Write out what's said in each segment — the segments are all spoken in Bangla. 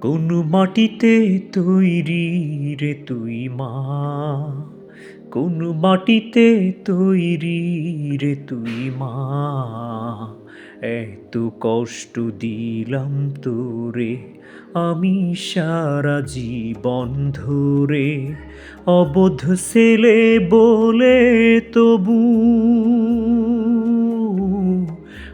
কোন মাটিতে তৈরি রে তুই মা? কোন মাটিতে তৈরি রে তুই মা? এত কষ্ট দিলাম তোরে, আমি সারা জীবন ধরে। অবোধ ছেলে বলে তবু।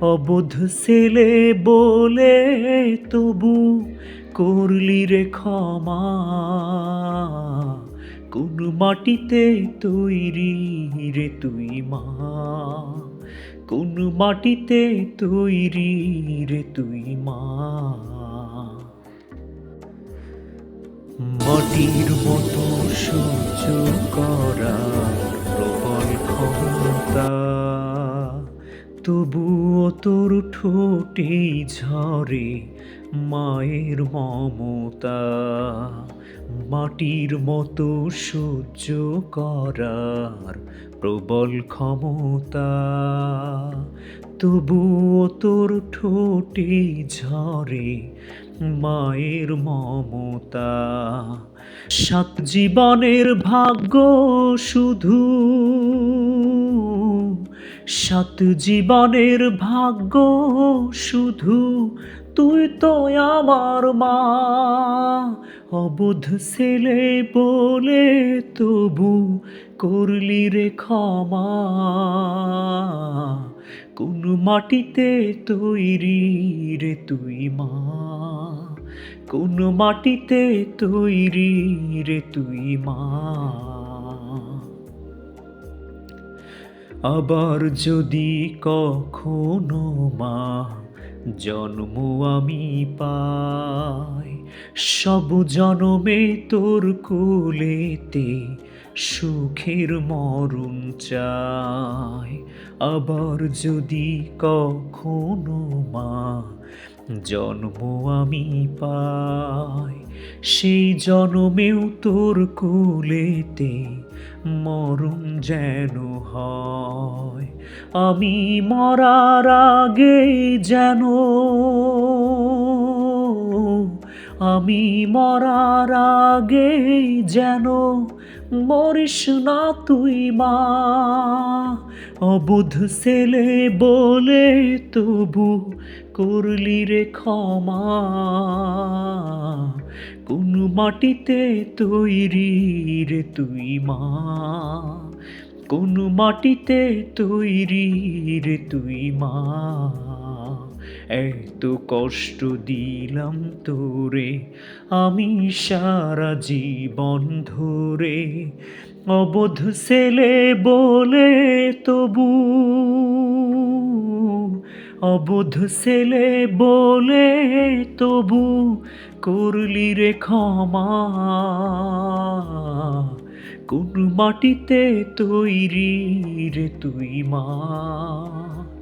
অবোধ ছেলে বলে তবু। করলি রে ক্ষমা। কোন মাটিতে তৈরি রে তুই মা? কোন মাটিতে তৈরি রে তুই মা? মাটির মতো সহ্য করা প্রবল ক্ষমতা। তবুও তোর ঠোঁটেই ঝরে মায়ের মমতা। মাটির মতো সহ্য করার প্রবল ক্ষমতা। তবুও তোর ঠোঁটেই ঝরে মায়ের মমতা। সাত জীবনের ভাগ্য শুধু সাত জীবনের ভাগ্য শুধু তুই তো আমার মা। অবুধ ছেলে বলে তবু করলি রে ক্ষমা। কোন মাটিতে তৈরি রে তুই মা? কোন মাটিতে তৈরি রে তুই মা? আবার যদি কখনো মা জন্ম আমি পাই, সব জনমে তোর কোলেতে সুখের মরণ চাই। আবার যদি কখনো মা জন্ম আমি পাই সেই জনমেও তোর কুলেতে মরণ যেন হয়। আমি মরার আগে যেন, আমি মরার আগে যেন মরিস না তুই মা। অবুধ ছেলে বলে তবু করলি রে ক্ষমা। কোন মাটিতে তৈরি রে তুই মা? কোন মাটিতে তৈরি রে তুই মা? এত কষ্ট দিলাম তোরে, আমি সারা জীবন ধরে। অবোধ ছেলে বলে তবু, অবোধ ছেলে বলে তবু করলি রে ক্ষমা। কোন মাটিতে তৈরি রে তুই মা?